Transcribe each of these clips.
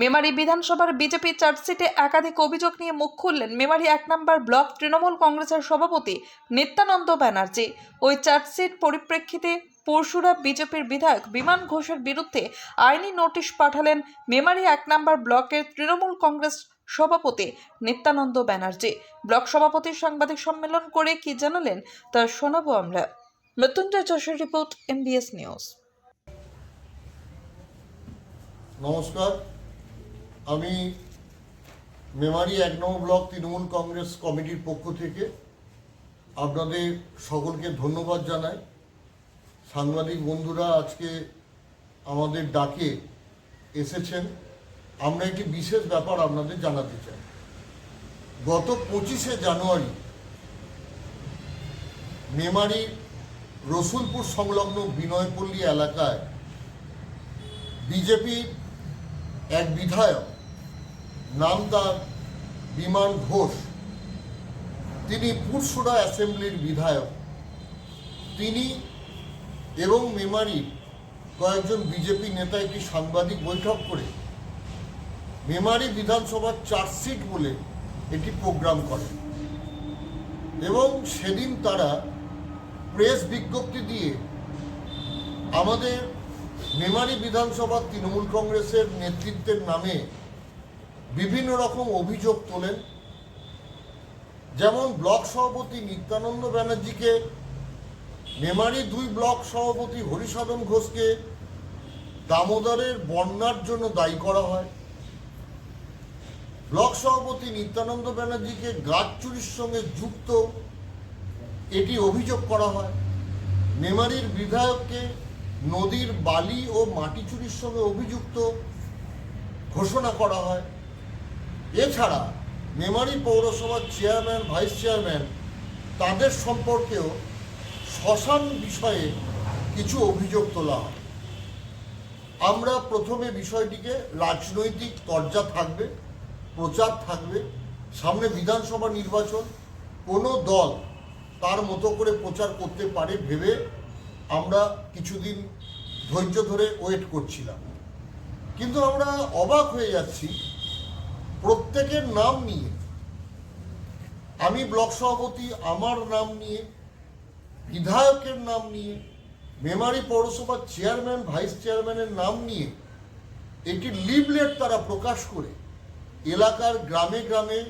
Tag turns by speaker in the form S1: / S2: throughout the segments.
S1: মেমারি বিধানসভার বিজেপি চার্জশিটে একাধিক অভিযোগ নিয়ে মুখ খুললেন মেমারি এক নম্বর ব্লক তৃণমূল কংগ্রেসের সভাপতি নিত্যানন্দ ব্যানার্জি। ওই চার্জশিট পরিপ্রেক্ষিতে পরশুরা বিজেপির বিধায়ক বিমান ঘোষের বিরুদ্ধে আইনি নোটিশ পাঠালেন মেমারি এক নম্বর ব্লকের তৃণমূল কংগ্রেস সভাপতি নিত্যানন্দ ব্যানার্জি। ব্লক সভাপতির সাংবাদিক সম্মেলন করে কি জানালেন তা শোনাবো আমরা। মৃত্যুঞ্জয় যশের রিপোর্ট এমবিএস নিউজ।
S2: নমস্কার। আমি মেমারি এক নম্বর ব্লক তৃণমূল কংগ্রেস কমিটির পক্ষ থেকে আপনাদের সকলকে ধন্যবাদ জানাই। সাংবাদিক বন্ধুরা আজকে আমাদের ডাকে এসেছেন। আমরা একটি বিশেষ ব্যাপার আপনাদের জানাতে চাই। গত পঁচিশে জানুয়ারি মেমারির রসুলপুর সংলগ্ন বিনয়পল্লী এলাকায় বিজেপির এক বিধায়ক নাম তার বিমান ঘোষ, তিনি পুরসুরা অ্যাসেম্বলির বিধায়ক। তিনি এবং মেমারির কয়েকজন বিজেপি নেতা একটি সাংবাদিক বৈঠক করে। মেমারি বিধানসভার চার্জশিট বলে একটি প্রোগ্রাম করেন এবং সেদিন তারা প্রেস বিজ্ঞপ্তি দিয়ে আমাদের মেমারি বিধানসভা তৃণমূল কংগ্রেসের নেতৃত্বের নামে বিভিন্ন রকম অভিযোগ তোলেন। যেমন ব্লক সভাপতি নিত্যানন্দ ব্যানার্জিকে মেমারি দুই ব্লক সভাপতি হরিসাধন ঘোষকে দামোদরের বন্যার জন্য দায়ী করা হয়। ব্লক সভাপতি নিত্যানন্দ ব্যানার্জিকে গাছ চুরির সঙ্গে যুক্ত এটি অভিযোগ করা হয়। মেমারির বিধায়ককে নদীর বালি ও মাটি চুরির সঙ্গে অভিযুক্ত ঘোষণা করা হয়। এছাড়া মেমারি পৌরসভার চেয়ারম্যান, ভাইস চেয়ারম্যান তাদের সম্পর্কেও শ্মশান বিষয়ে কিছু অভিযোগ তোলা হয়। আমরা প্রথমে বিষয়টিকে রাজনৈতিক তরজা থাকবে, প্রচার থাকবে, সামনে বিধানসভা নির্বাচন, কোনো দল তার মতো করে প্রচার করতে পারে ভেবে আমরা কিছুদিন ধৈর্য ধরে ওয়েট করছিলাম। কিন্তু আমরা অবাক হয়ে যাচ্ছি প্রত্যেকের নাম নিয়ে, আমি ব্লক সভাপতি আমার নাম নিয়ে, বিধায়কের নাম নিয়ে, মেমারি পৌরসভার চেয়ারম্যান, ভাইস চেয়ারম্যানের নাম নিয়ে একটি লিভলেট তারা প্রকাশ করে এলাকার গ্রামে গ্রামে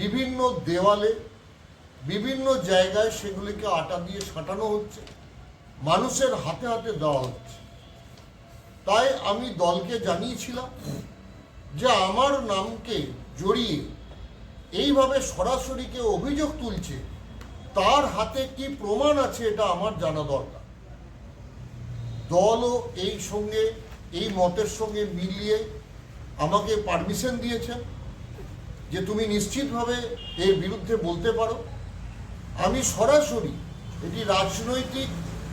S2: বিভিন্ন দেওয়ালে, বিভিন্ন জায়গায় সেগুলিকে আটা দিয়ে ছাটানো হচ্ছে, মানুষের হাতে হাতে দেওয়া হচ্ছে। তাই আমি দলকে জানিয়েছিলাম যে আমার নামকে জড়িয়ে এইভাবে সরাসরি কেউ অভিযোগ তুলছে, তার হাতে কি প্রমাণ আছে এটা আমার জানা দরকার। দলও এই সঙ্গে, এই মতের সঙ্গে মিলিয়ে আমাকে পারমিশন দিয়েছে যে তুমি নিশ্চিতভাবে এর বিরুদ্ধে বলতে পারো। আমি সরাসরি এটি রাজনৈতিক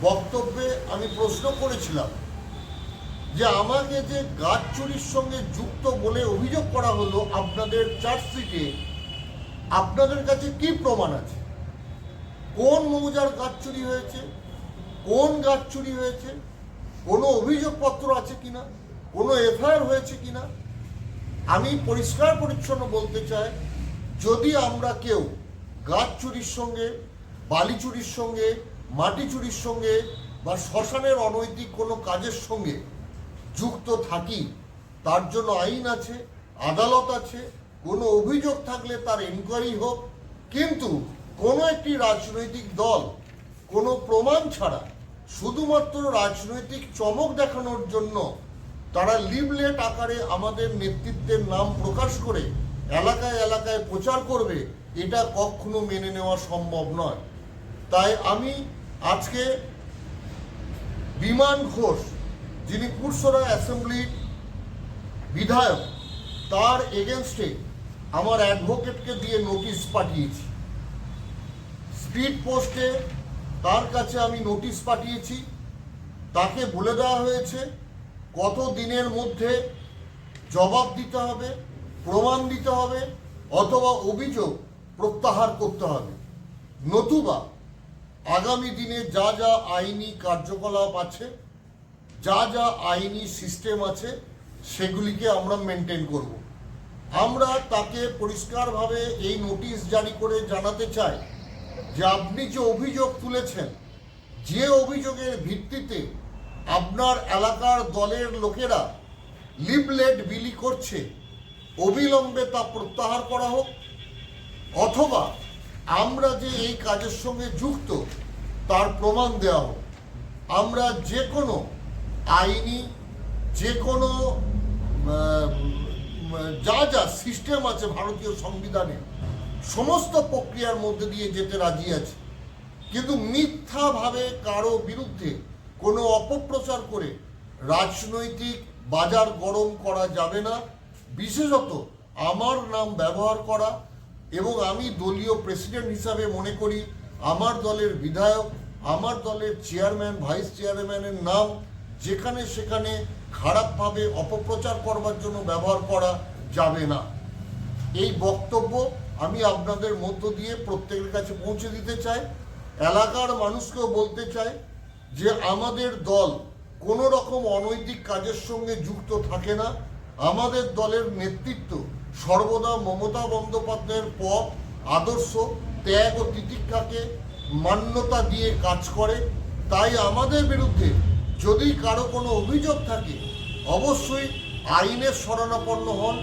S2: বক্তব্যে আমি প্রশ্ন করেছিলাম। যে আমাকে যে গাছ চুরির সঙ্গে যুক্ত বলে অভিযোগ করা হলো আপনাদের চার্জশিটে আপনাদের কাছে কি প্রমাণ আছে? কোন মৌজার গাছ চুরি হয়েছে? কোন গাছ চুরি হয়েছে? কোনো অভিযোগপত্র আছে কিনা? কোনো এফআইআর হয়েছে কিনা? আমি পরিষ্কার পরিচ্ছন্ন বলতে চাই, যদি আমরা কেউ গাছ চুরির সঙ্গে, বালি চুরির সঙ্গে, মাটি চুরির সঙ্গে বা শ্মশানের অনৈতিক কোনো কাজের সঙ্গে যুক্ত থাকি, তার জন্য আইন আছে, আদালত আছে, কোনো অভিযোগ থাকলে তার এনকোয়ারি হোক। কিন্তু কোনো একটি রাজনৈতিক দল, কোনো প্রমাণ ছাড়া শুধুমাত্র রাজনৈতিক চমক দেখানোর জন্য তারা লিভলেট আকারে আমাদের নেতৃত্বের নাম প্রকাশ করে এলাকায় এলাকায় প্রচার করবে, এটা কখনো মেনে নেওয়া সম্ভব নয়। তাই আমি আজকে বিমান ঘোষ যিনি পুরসরা অ্যাসেম্বলির বিধায়ক, তার এগেনস্টে আমার অ্যাডভোকেটকে দিয়ে নোটিশ পাঠিয়েছি। স্পিড পোস্টে তার কাছে আমি নোটিশ পাঠিয়েছি। তাকে বলে দেওয়া হয়েছে, কত দিনের মধ্যে জবাব দিতে হবে, প্রমাণ দিতে হবে, অথবা অভিযোগ প্রত্যাহার করতে হবে। নতুবা আগামী দিনে যা যা আইনি কার্যকলাপ আছে যা যা আইনি সিস্টেম আছে, সেগুলিকে আমরা মেনটেন করব। আমরা তাকে পরিষ্কারভাবে এই নোটিশ জারি করে জানাতে চাই যে আপনি যে অভিযোগ তুলেছেন, যে অভিযোগের ভিত্তিতে আপনার এলাকার দলের লোকেরা লিভলেট বিলি করছে, অবিলম্বে তা প্রত্যাহার করা হোক, অথবা আমরা যে এই কাজের সঙ্গে যুক্ত, তার প্রমাণ দেওয়া হোক। আমরা যে কোনো আইনি যে কোনো যা যা সিস্টেম আছে ভারতীয় সংবিধানে, সমস্ত প্রক্রিয়ার মধ্যে দিয়ে যেতে রাজি আছে। কিন্তু মিথ্যাভাবে কারও বিরুদ্ধে কোনো অপপ্রচার করে রাজনৈতিক বাজার গরম করা যাবে না। বিশেষত আমার নাম ব্যবহার করা এবং আমি দলীয় প্রেসিডেন্ট হিসাবে মনে করি, আমার দলের বিধায়ক, আমার দলের চেয়ারম্যান, ভাইস চেয়ারম্যানের নাম যেখানে সেখানে খারাপভাবে অপপ্রচার করবার জন্য ব্যবহার করা যাবে না। এই বক্তব্য আমি আপনাদের মধ্য দিয়ে প্রত্যেকের কাছে পৌঁছে দিতে চাই। এলাকার মানুষকেও বলতে চাই যে আমাদের দল কোনো রকম অনৈতিক কাজের সঙ্গে যুক্ত থাকে না। আমাদের দলের নেতৃত্ব সর্বদা মমতা বন্দ্যোপাধ্যায়ের পথ, আদর্শ, ত্যাগ ও তিতিক্ষাকে মান্যতা দিয়ে কাজ করে। তাই আমাদের বিরুদ্ধে যদি কারও কোনো অভিযোগ থাকে, অবশ্যই আইনের শরণাপন্ন হন।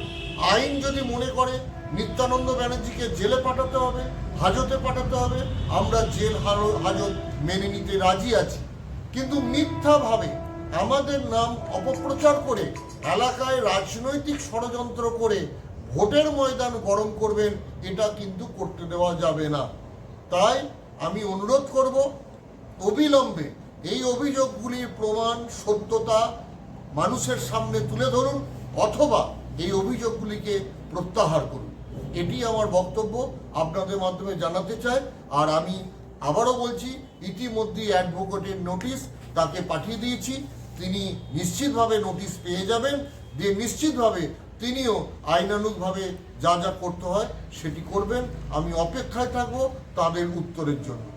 S2: আইন যদি মনে করে, নিত্যানন্দ ব্যানার্জিকে জেলে পাঠাতে হবে, হাজতে পাঠাতে হবে, আমরা জেল হাজত মেনে নিতে রাজি আছি। কিন্তু মিথ্যাভাবে আমাদের নাম অপপ্রচার করে, এলাকায় রাজনৈতিক ষড়যন্ত্র করে ভোটের ময়দান গরম করবেন, এটা কিন্তু করতে দেওয়া যাবে না। তাই আমি অনুরোধ করব, অবিলম্বে এই অভিযোগগুলির প্রমাণ, সত্যতা মানুষের সামনে তুলে ধরুন অথবা এই অভিযোগগুলিকে প্রত্যাহার করুন। এটি আমার বক্তব্য, আপনাদের মাধ্যমে জানাতে চাই। আর আমি আবারও বলছি, ইতিমধ্যেই অ্যাডভোকেটের নোটিশ তাকে পাঠিয়ে দিয়েছি। তিনি নিশ্চিতভাবে নোটিশ পেয়ে যাবেন। দিয়ে নিশ্চিতভাবে তিনিও আইনানুগভাবে যা যা করতে হয় সেটি করবেন। আমি অপেক্ষায় থাকব তাদের উত্তরের জন্য।